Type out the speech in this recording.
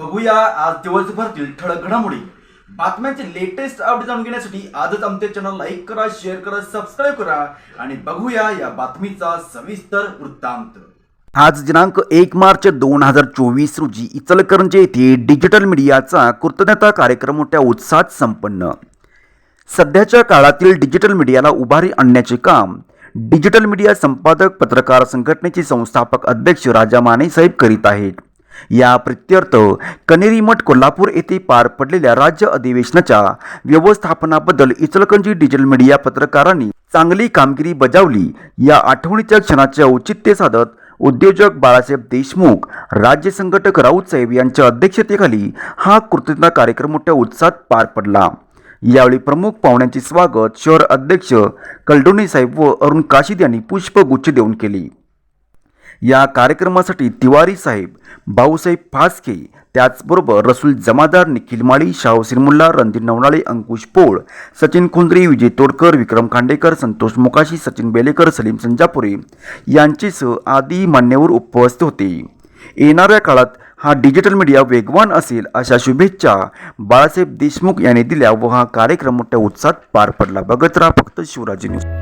बघूया आज दिवसभरातील ठळक घडामोडी. बातम्यांचे लेटेस्ट अपडेट जाणून घेण्यासाठी आजच आमच्या चॅनल लाईक करा शेअर करा सबस्क्राईब करा आणि बघूया या बातमीचा सविस्तर वृत्तांत. आज दिनांक एक मार्च दोन हजार चोवीस रोजी इचलकरंजी येथे डिजिटल मीडियाचा कृतज्ञता कार्यक्रम मोठ्या उत्साहात संपन्न. सध्याच्या काळातील डिजिटल मीडियाला उभारी आणण्याचे काम डिजिटल मीडिया संपादक पत्रकार संघटनेचे संस्थापक अध्यक्ष राजा माने साहेब करीत आहेत. या प्रित्यर्थ कनेरीमठ कोल्हापूर येथे पार पडलेल्या राज्य अधिवेशनाच्या व्यवस्थापनाबद्दल इचलकंजी डिजिटल मीडिया पत्रकारांनी चांगली कामगिरी बजावली. या आठवणीच्या क्षणाचे औचित्य साधत उद्योजक बाळासाहेब देशमुख राज्य संघटक राऊत साहेब यांच्या अध्यक्षतेखाली हा कृतज्ञता कार्यक्रम मोठ्या उत्साहात पार पडला. यावेळी प्रमुख पाहुण्यांचे स्वागत शहर अध्यक्ष कलडोनी साहेब व अरुण काशीद यांनी पुष्पगुच्छ देऊन केली. या कार्यक्रमासाठी तिवारी साहेब भाऊसाहेब फासके त्याचबरोबर रसूल जमादार निखिल माळी शाहू सिरमुल्ला रणधीर नवनाळे अंकुश पोळ सचिन खुंद्री विजय तोडकर विक्रम खांडेकर संतोष मोकाशी सचिन बेलेकर सलीम संजापुरे यांचेसह आदी मान्यवर उपस्थित होते. येणाऱ्या काळात हा डिजिटल मीडिया वेगवान असेल अशा शुभेच्छा बाळासाहेब देशमुख यांनी दिल्या व हा कार्यक्रम मोठ्या उत्साहात पार पडला. बघत राहा फक्त शिवराजी न्यूज.